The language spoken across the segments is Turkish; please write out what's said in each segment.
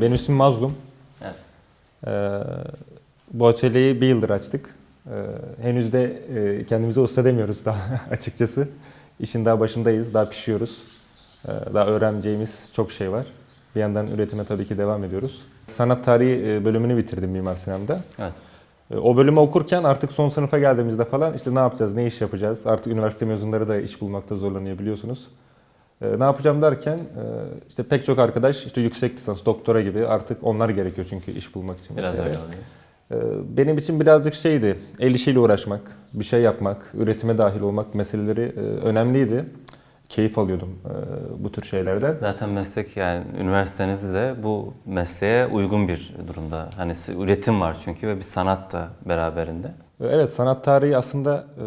Benim ismim Mazlum. Evet. Ee, bu atölyeyi bir yıldır açtık. Ee, henüz de e, kendimize usta demiyoruz daha açıkçası. İşin daha başındayız, daha pişiyoruz. Ee, daha öğreneceğimiz çok şey var. Bir yandan üretime tabii ki devam ediyoruz. Sanat tarihi e, bölümünü bitirdim Mimar Sinan'da. Evet. E, O bölümü okurken artık son sınıfa geldiğimizde falan işte ne yapacağız, ne iş yapacağız? Artık üniversite mezunları da iş bulmakta zorlanıyor biliyorsunuz. E, Ne yapacağım derken işte pek çok arkadaş işte yüksek lisans, doktora gibi artık onlar gerekiyor çünkü iş bulmak için. Biraz öyle oluyor. Benim için birazcık şeydi, el işiyle uğraşmak, bir şey yapmak, üretime dahil olmak meseleleri önemliydi. Keyif alıyordum e, bu tür şeylerden. Zaten meslek yani üniversiteniz de bu mesleğe uygun bir durumda. Hani üretim var çünkü ve bir sanat da beraberinde. Evet sanat tarihi aslında e,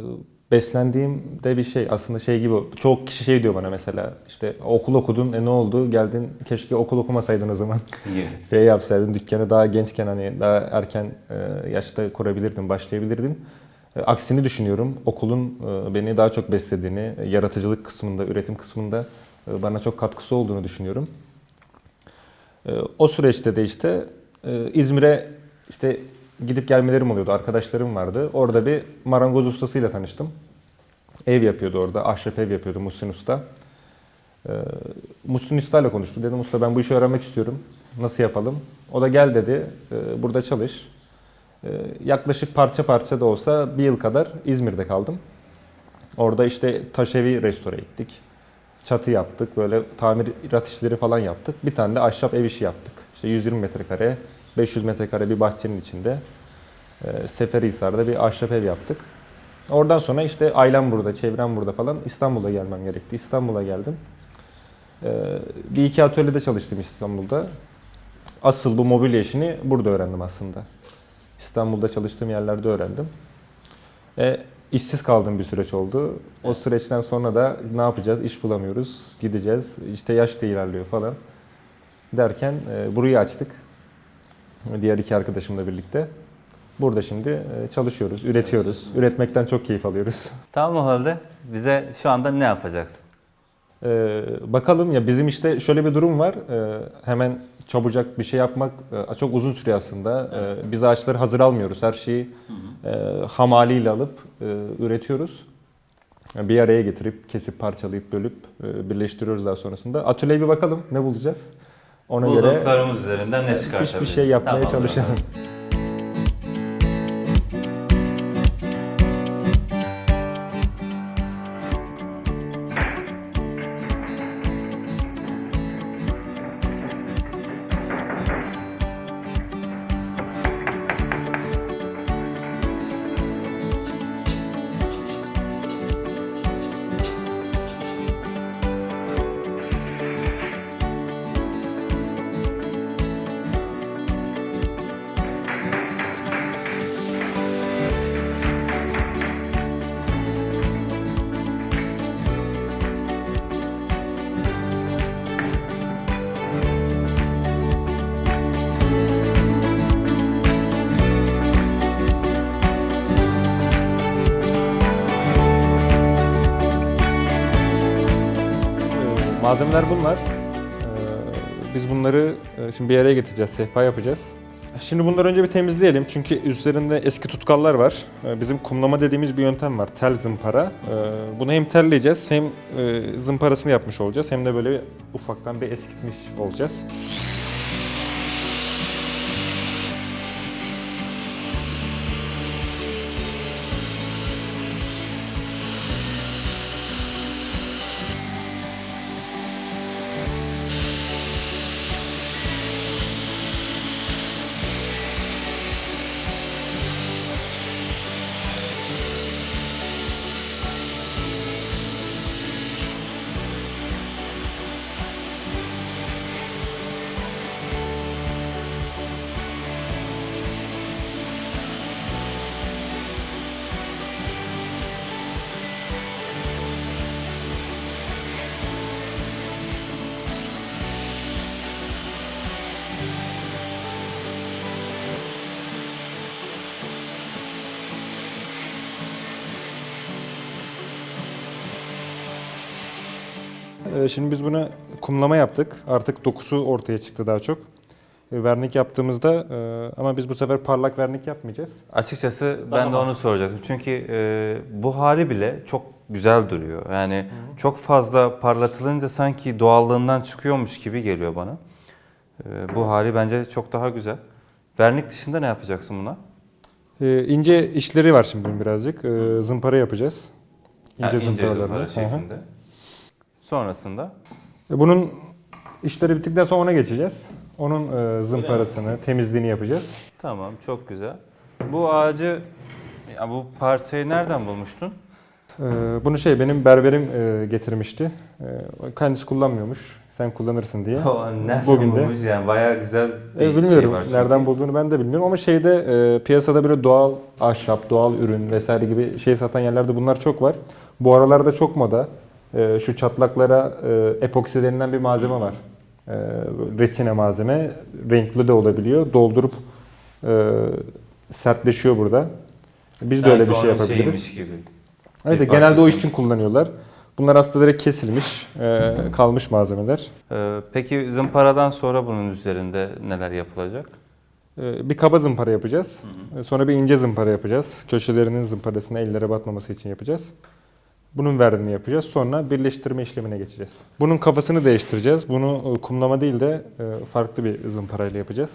beslendiğim de bir şey. Aslında şey gibi çok kişi şey diyor bana mesela işte okul okudun e ne oldu geldin keşke okul okumasaydın o zaman. şey yapsaydın dükkanı daha gençken hani daha erken e, yaşta kurabilirdin başlayabilirdin. E, Aksini düşünüyorum. Okulun e, beni daha çok beslediğini, e, yaratıcılık kısmında, üretim kısmında bana çok katkısı olduğunu düşünüyorum. O süreçte de işte İzmir'e işte gidip gelmelerim oluyordu. Arkadaşlarım vardı. Orada bir marangoz ustasıyla tanıştım. Ev yapıyordu orada. Ahşap ev yapıyordu Muhsin Usta. Muhsin Usta ile konuştum. Dedim usta ben bu işi öğrenmek istiyorum. Nasıl yapalım? O da gel dedi. Burada çalış. E, Yaklaşık parça parça da olsa bir yıl kadar İzmir'de kaldım. Orada işte taş evi restore ettik. Çatı yaptık. Böyle tamirat işleri falan yaptık. Bir tane de ahşap ev işi yaptık. İşte 120 metrekare, 500 metrekare bir bahçenin içinde. E, Seferihisar'da bir ahşap ev yaptık. Oradan sonra işte ailem burada, çevrem burada falan İstanbul'a gelmem gerekti. İstanbul'a geldim. E, Bir iki atölyede çalıştım İstanbul'da. Asıl bu mobilya işini burada öğrendim aslında. İstanbul'da çalıştığım yerlerde öğrendim. E, işsiz kaldığım bir süreç oldu. O süreçten sonra da ne yapacağız? İş bulamıyoruz, gideceğiz. İşte yaş da ilerliyor falan. Derken e, burayı açtık. Diğer iki arkadaşımla birlikte. Burada şimdi e, çalışıyoruz, üretiyoruz. Üretmekten çok keyif alıyoruz. Tamam o halde bize şu anda ne yapacaksın? Ee, bakalım ya bizim işte şöyle bir durum var. Ee, hemen çabucak bir şey yapmak e, çok uzun sürüyor aslında. Ee, biz ağaçları hazır almıyoruz. Her şeyi e, ham haliyle alıp e, üretiyoruz. Yani Bir araya getirip kesip parçalayıp bölüp e, birleştiriyoruz daha sonrasında. Atölyeye bir bakalım ne bulacağız. Ona göre Bulduklarımız üzerinden ne çıkartabiliriz? hiçbir şey yapmaya Tamamdır. çalışalım. Malzemeler bunlar. Ee, Biz bunları e, şimdi bir araya getireceğiz, sehpa yapacağız. Şimdi bunları önce bir temizleyelim çünkü üzerinde eski tutkallar var. Ee, Bizim kumlama dediğimiz bir yöntem var, tel zımpara. Ee, Bunu hem telleyeceğiz hem e, zımparasını yapmış olacağız hem de böyle ufaktan bir eskitmiş olacağız. Şimdi biz buna kumlama yaptık. Artık dokusu ortaya çıktı daha çok. E, Vernik yaptığımızda e, ama biz bu sefer parlak vernik yapmayacağız. Açıkçası Daha ben de onu soracaktım. Çünkü e, bu hali bile çok güzel duruyor. Yani çok fazla parlatılınca sanki doğallığından çıkıyormuş gibi geliyor bana. E, bu hali bence çok daha güzel. Vernik dışında ne yapacaksın buna? E, ince işleri var şimdi bunun birazcık. E, zımpara yapacağız. Ha, İnce zımparalarla. zımpara Hı hı. Sonrasında E, Bunun işleri bittikten sonra ona geçeceğiz. Onun e, zımparasını, temizliğini yapacağız. tamam çok güzel. Bu ağacı ya bu parçayı nereden bulmuştun? E, bunu şey benim berberim e, getirmişti. E, kendisi kullanmıyormuş. Sen kullanırsın diye. O nereden Bugün de- bulmuş yani bayağı güzel bir E, bilmiyorum şey var çünkü. nereden bulduğunu ben de bilmiyorum ama şeyde e, piyasada böyle doğal ahşap, doğal ürün vesaire gibi şey satan yerlerde bunlar çok var. Bu aralarda çok moda. E, şu çatlaklara e, epoksi denilen bir malzeme var. E, reçine malzeme. Renkli de olabiliyor. Doldurup e, sertleşiyor burada. Biz de öyle bir Sanki şey yapabiliriz. gibi. Evet, bir genelde o iş için kullanıyorlar. Bunlar aslında direkt kesilmiş, e, kalmış malzemeler. Ee, peki zımparadan sonra bunun üzerinde neler yapılacak? Ee, Bir kaba zımpara yapacağız. Ee, Sonra bir ince zımpara yapacağız. Köşelerinin zımparasını ellere batmaması için yapacağız. Bunun verdiğini yapacağız. Sonra birleştirme işlemine geçeceğiz. Bunun kafasını değiştireceğiz. Bunu e, kumlama değil de e, farklı bir zımparayla yapacağız.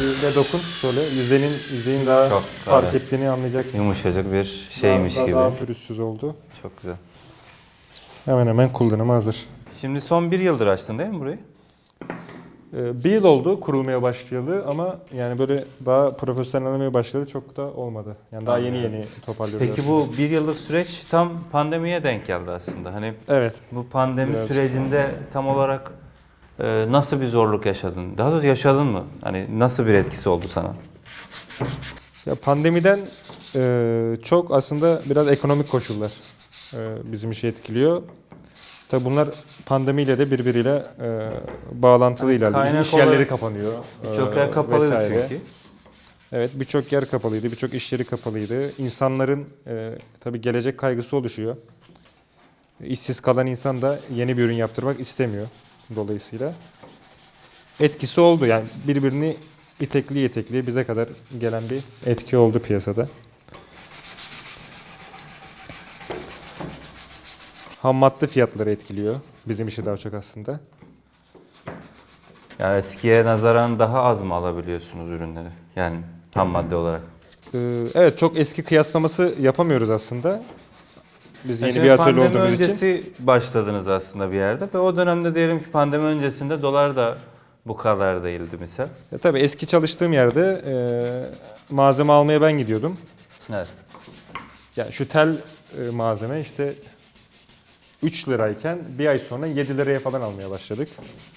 De dokun şöyle yüzeyin yüzeyin daha Çok, fark evet. ettiğini anlayacaksın. Yumuşacık bir şeymiş daha, gibi. Daha pürüzsüz oldu. Çok güzel. Hemen hemen kullanıma hazır. Şimdi son bir yıldır açtın değil mi burayı? Ee, Bir yıl oldu kurulmaya başlayalı ama yani böyle daha profesyonellemeye başladı çok da olmadı. Yani daha yeni yeni toparlıyoruz. Peki bu bir yıllık süreç tam pandemiye denk geldi aslında. Hani Evet. bu pandemi Biraz. sürecinde tam olarak e, nasıl bir zorluk yaşadın? Daha doğrusu yaşadın mı? Hani nasıl bir etkisi oldu sana? Ya pandemiden e, çok aslında biraz ekonomik koşullar e, bizim işi etkiliyor. Tabi bunlar pandemiyle de birbiriyle e, bağlantılı Hani ilerliyor. Bizim iş yerleri kapanıyor. Birçok e, yer kapalıydı vesaire. çünkü. Evet birçok yer kapalıydı, birçok iş yeri kapalıydı. İnsanların e, tabii gelecek kaygısı oluşuyor. İşsiz kalan insan da yeni bir ürün yaptırmak istemiyor dolayısıyla. Etkisi oldu yani birbirini itekli itekli bize kadar gelen bir etki oldu piyasada. Ham madde fiyatları etkiliyor bizim işi daha çok aslında. Yani eskiye nazaran daha az mı alabiliyorsunuz ürünleri? Yani tam madde olarak. Ee, evet çok eski kıyaslaması yapamıyoruz aslında. Biz yeni Şimdi bir atölye pandemi olduğumuz için. öncesi başladınız aslında bir yerde ve o dönemde diyelim ki pandemi öncesinde dolar da bu kadar değildi misal. Ya tabii eski çalıştığım yerde e, malzeme almaya ben gidiyordum. Evet. Yani şu tel e, malzeme işte 3 lirayken bir ay sonra 7 liraya falan almaya başladık.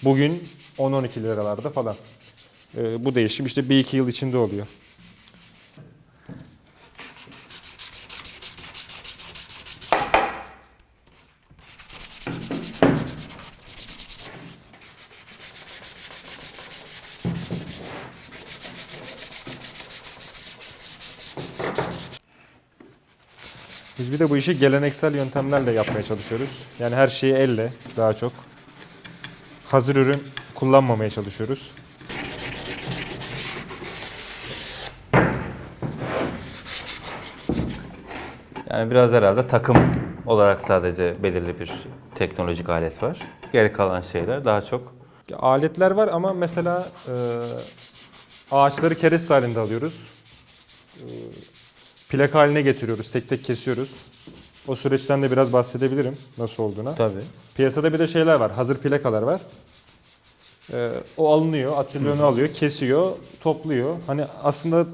Bugün 10-12 liralarda falan. E, bu değişim işte 1-2 yıl içinde oluyor. De bu işi geleneksel yöntemlerle yapmaya çalışıyoruz. Yani her şeyi elle daha çok. Hazır ürün kullanmamaya çalışıyoruz. Yani biraz herhalde takım olarak sadece belirli bir teknolojik alet var. Geri kalan şeyler daha çok Aletler var ama mesela e, ağaçları kereste halinde alıyoruz. E, plak haline getiriyoruz. Tek tek kesiyoruz. O süreçten de biraz bahsedebilirim nasıl olduğuna. Tabii. Piyasada bir de şeyler var. Hazır plakalar var. Ee, o alınıyor, atölyonu alıyor, kesiyor, topluyor. Hani aslında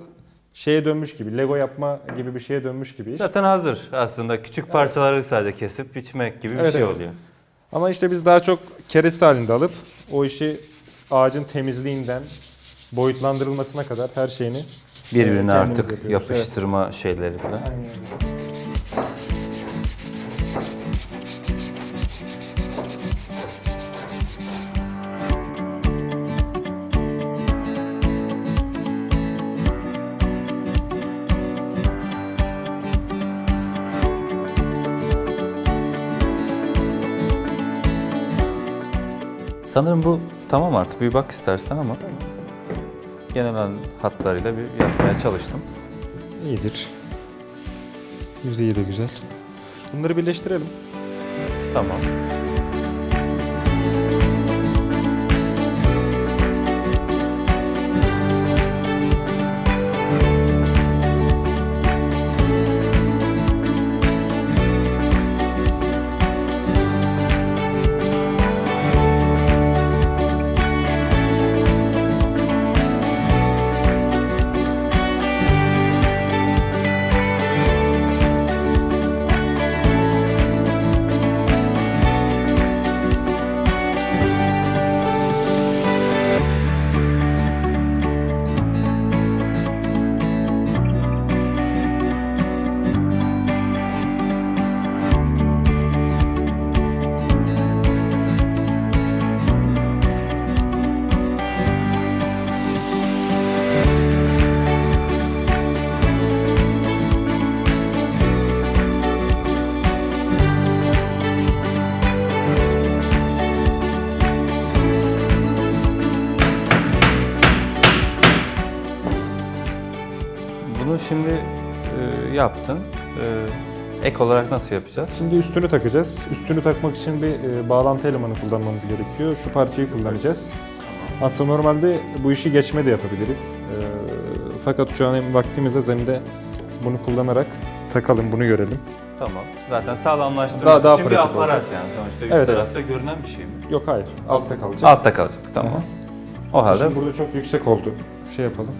şeye dönmüş gibi, Lego yapma gibi bir şeye dönmüş gibi iş. Zaten hazır aslında. Küçük parçaları sadece kesip biçmek gibi bir Evet, şey evet. oluyor. Ama işte biz daha çok kereste halinde alıp o işi ağacın temizliğinden boyutlandırılmasına kadar her şeyini Birbirine kendimiz artık yapıyoruz. yapıştırma şeyleri falan. Evet. Aynen. Sanırım bu tamam artık bir bak istersen ama genel hatlarıyla bir yapmaya çalıştım. İyidir. Yüzeyi de güzel. Bunları birleştirelim. Tamam. Bunu şimdi e, yaptın. E, ek olarak nasıl yapacağız? Şimdi üstünü takacağız. Üstünü takmak için bir e, bağlantı elemanı kullanmamız gerekiyor. Şu parçayı kullanacağız. Aslında normalde bu işi geçme de yapabiliriz. E, fakat şu an hem vaktimizde zeminde bunu kullanarak takalım, bunu görelim. Tamam. Zaten sağlamlaştırmak Daha- daha için bir pratik aparat olacak. yani sonuçta üst Evet, evet. tarafta görünen bir şey mi? Yok hayır, altta kalacak. Altta kalacak. Tamam. Hı O halde Şimdi burada çok yüksek oldu. Şey yapalım.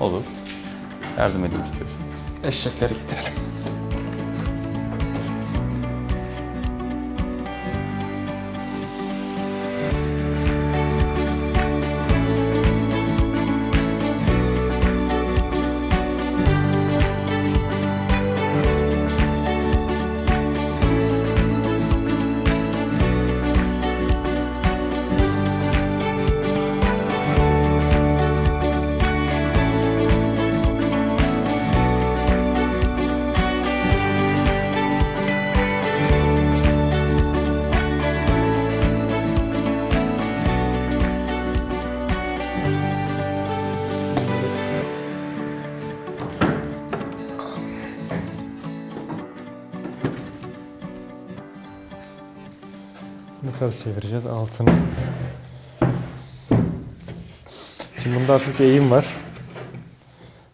olur. Yardım edeyim istiyorsun. Eşekleri getirelim. Ters çevireceğiz altını. Şimdi bunda hafif bir eğim var.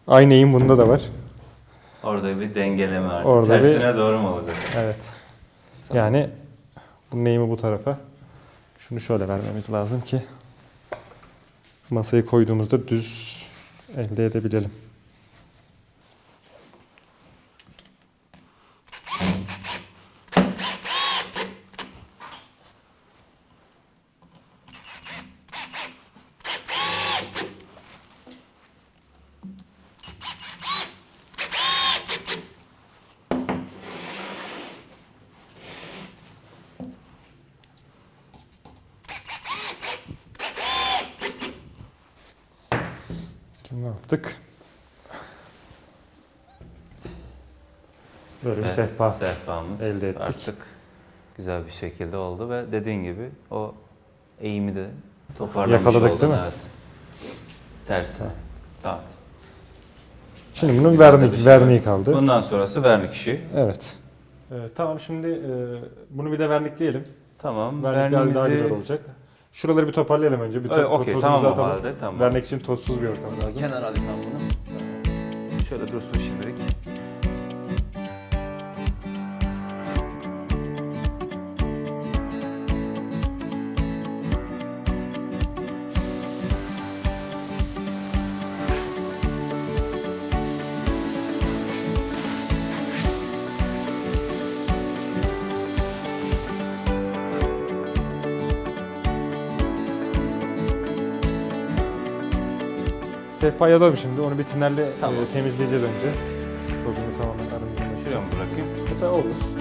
Aynı eğim bunda da var. Orada bir dengeleme artık. Orada bir- Tersine doğru mu olacak? Evet. Yani bunun eğimi bu tarafa. Şunu şöyle vermemiz lazım ki masayı koyduğumuzda düz elde edebilelim. Şimdi ne yaptık? Böyle bir Evet, sehpa. sehpamız elde ettik. artık güzel bir şekilde oldu ve dediğin gibi o eğimi de toparlamış Yakaladık oldun. değil mi? Evet. Tersine. Tamam. Şimdi bunun vernik, şey verniği kaldı. Bundan sonrası vernik işi. Evet. Ee, tamam şimdi e, bunu bir de vernikleyelim. Tamam. Vernik daha, daha güzel olacak. Şuraları bir toparlayalım önce. Bir Öyle, to- okey, tozumuzu tamam atalım. halde, tamam. Vernik için tozsuz bir ortam lazım. kenara alayım ben bunu. Şöyle dursun şimdilik. Sehpa yapalım şimdi. Onu bir tinerle e, Tamam. temizleyeceğiz önce. Tozunu tamamen arındırmak Şuraya mı bırakayım? Hatta olur.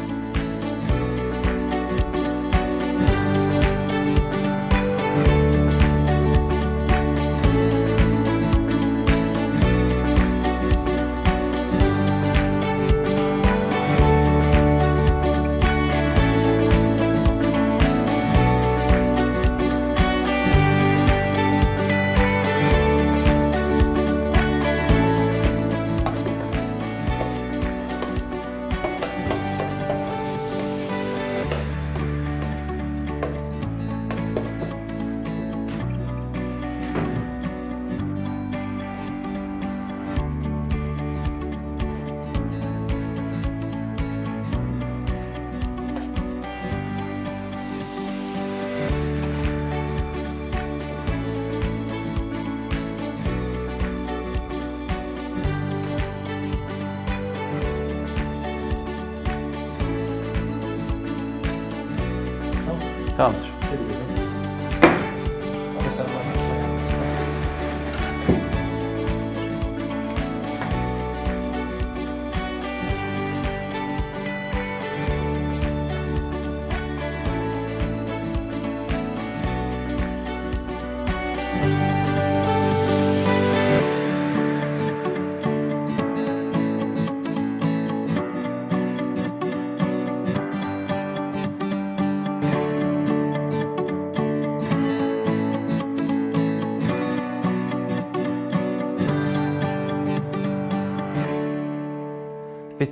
Tamamdır.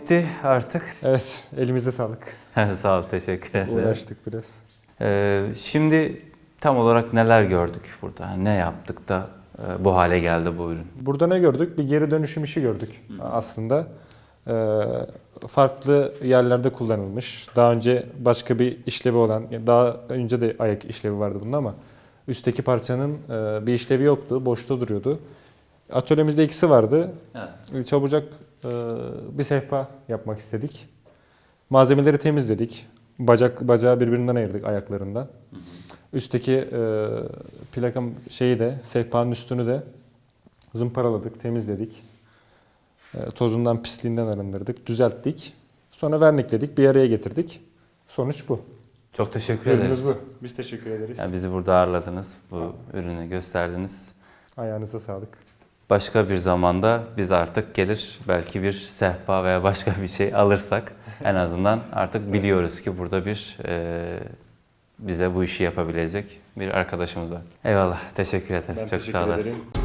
Bitti artık. Evet, elimize sağlık. Sağ ol, teşekkür ederim. Uğraştık biraz. Ee, şimdi tam olarak neler gördük burada? Ne yaptık da e, bu hale geldi bu ürün? Burada ne gördük? Bir geri dönüşüm işi gördük aslında. Ee, farklı yerlerde kullanılmış. Daha önce başka bir işlevi olan, daha önce de ayak işlevi vardı bunda ama üstteki parçanın e, bir işlevi yoktu, boşta duruyordu. Atölyemizde ikisi vardı. Çabucak e, bir sehpa yapmak istedik. Malzemeleri temizledik. Bacak bacağı birbirinden ayırdık ayaklarından. Üstteki e, plakam şeyi de sehpanın üstünü de zımparaladık, temizledik. E, tozundan, pisliğinden arındırdık, düzelttik. Sonra vernikledik, bir araya getirdik. Sonuç bu. Çok teşekkür Ürünümüz ederiz. bu. Biz teşekkür ederiz. Yani bizi burada ağırladınız, bu ürünü gösterdiniz. Ayağınıza sağlık. Başka bir zamanda biz artık gelir belki bir sehpa veya başka bir şey alırsak en azından artık biliyoruz ki burada bir e, bize bu işi yapabilecek bir arkadaşımız var. Eyvallah, teşekkür ederiz. Ben Çok teşekkür sağ olasın. ederim.